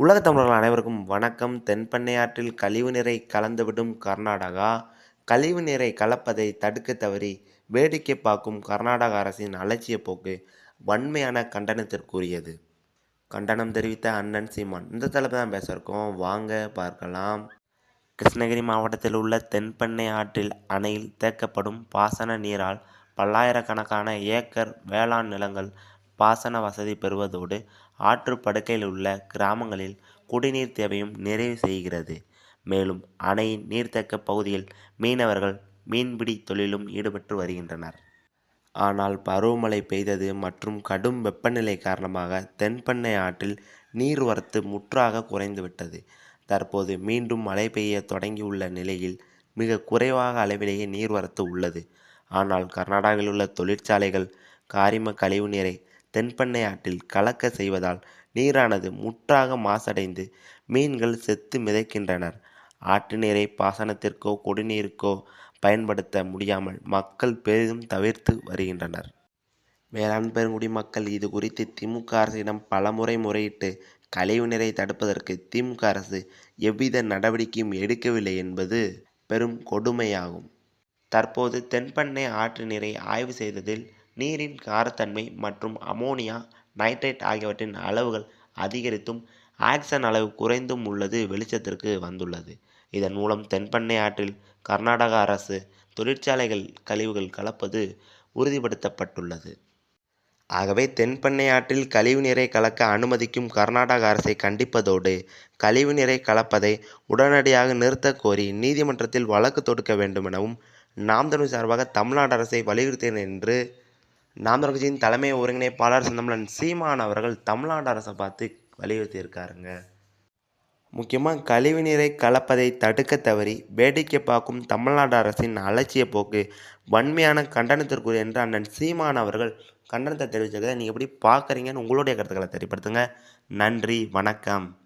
உலகத் தமிழர்கள் அனைவருக்கும் வணக்கம். தென்பண்ணையாற்றில் ஆற்றில் கழிவுநீரை கலந்துவிடும் கர்நாடகா. கழிவு நீரை கலப்பதை தடுக்க தவறி வேடிக்கை பார்க்கும் கர்நாடக அரசின் அலட்சிய போக்கு வன்மையான கண்டனத்திற்குரியது. கண்டனம் தெரிவித்த அண்ணன் சீமான். இந்த தலைப்பு தான் பேச இருக்கோம். வாங்க பார்க்கலாம். கிருஷ்ணகிரி மாவட்டத்தில் உள்ள தென்பெண்ணை ஆற்றில் அணையில் தேக்கப்படும் பாசன நீரால் பல்லாயிரக்கணக்கான ஏக்கர் வேளாண் நிலங்கள் பாசன வசதி பெறுவதோடு ஆற்று படுக்கையில் உள்ள கிராமங்களில் குடிநீர் தேவையும் நிறைவு செய்கிறது. மேலும் அணையின் நீர்த்தக்க பகுதியில் மீனவர்கள் மீன்பிடி தொழிலும் ஈடுபட்டு வருகின்றனர். ஆனால் பருவமழை பெய்தது மற்றும் கடும் வெப்பநிலை காரணமாக தென்பெண்ணை ஆற்றில் நீர்வரத்து முற்றாக குறைந்துவிட்டது. தற்போது மீண்டும் மழை பெய்ய தொடங்கியுள்ள நிலையில் மிக குறைவாக அளவிலேயே நீர்வரத்து உள்ளது. ஆனால் கர்நாடகாவில் உள்ள தொழிற்சாலைகள் காரிம கழிவு நீரை தென்பெண்ணை ஆற்றில் கலக்க செய்வதால் நீரானது முற்றாக மாசடைந்து மீன்கள் செத்து மிதக்கின்றனர். ஆற்று நீரை பாசனத்திற்கோ குடிநீருக்கோ பயன்படுத்த முடியாமல் மக்கள் பெரிதும் தவிர்த்து வருகின்றனர். வேளாண் பெருங்குடி மக்கள் இது குறித்து திமுக அரசிடம் பலமுறை முறையிட்டு கழிவு நீரை தடுப்பதற்கு திமுக அரசு எவ்வித நடவடிக்கையும் எடுக்கவில்லை என்பது பெரும் கொடுமையாகும். தற்போது தென்பெண்ணை ஆற்று நீரை ஆய்வு செய்ததில் நீரின் காரத்தன்மை மற்றும் அமோனியா நைட்ரேட் ஆகியவற்றின் அளவுகள் அதிகரித்தும் ஆக்சன் அளவு குறைந்தும் உள்ளது வெளிச்சத்திற்கு வந்துள்ளது. இதன் மூலம் தென்பண்ணை ஆற்றில் கர்நாடக அரசு தொழிற்சாலைகள் கழிவுகள் கலப்பது உறுதிப்படுத்தப்பட்டுள்ளது. ஆகவே தென்பண்ணை ஆற்றில் கழிவு நீரை கலக்க அனுமதிக்கும் கர்நாடக அரசை கண்டிப்பதோடு கழிவு நீரை கலப்பதை உடனடியாக நிறுத்தக் கோரி நீதிமன்றத்தில் வழக்கு தொடுக்க வேண்டும் எனவும் நாம் தமிழ் சார்பாக தமிழ்நாடு அரசை வலியுறுத்தினர் என்று நாம் கட்சியின் தலைமை ஒருங்கிணைப்பாளர் செந்தமிழன் சீமான் அவர்கள் தமிழ்நாடு அரசை பார்த்து வலியுறுத்தியிருக்காருங்க. முக்கியமாக கழிவு நீரை கலப்பதை தடுக்க தவறி வேடிக்கை பார்க்கும் தமிழ்நாடு அரசின் அலட்சிய போக்கு வன்மையான கண்டனத்திற்குரிய என்று அண்ணன் சீமான் அவர்கள் கண்டனத்தை தெரிவிச்சிருக்கிறத நீங்கள் எப்படி பார்க்குறீங்கன்னு உங்களுடைய கருத்துக்களை தெரியப்படுத்துங்க. நன்றி வணக்கம்.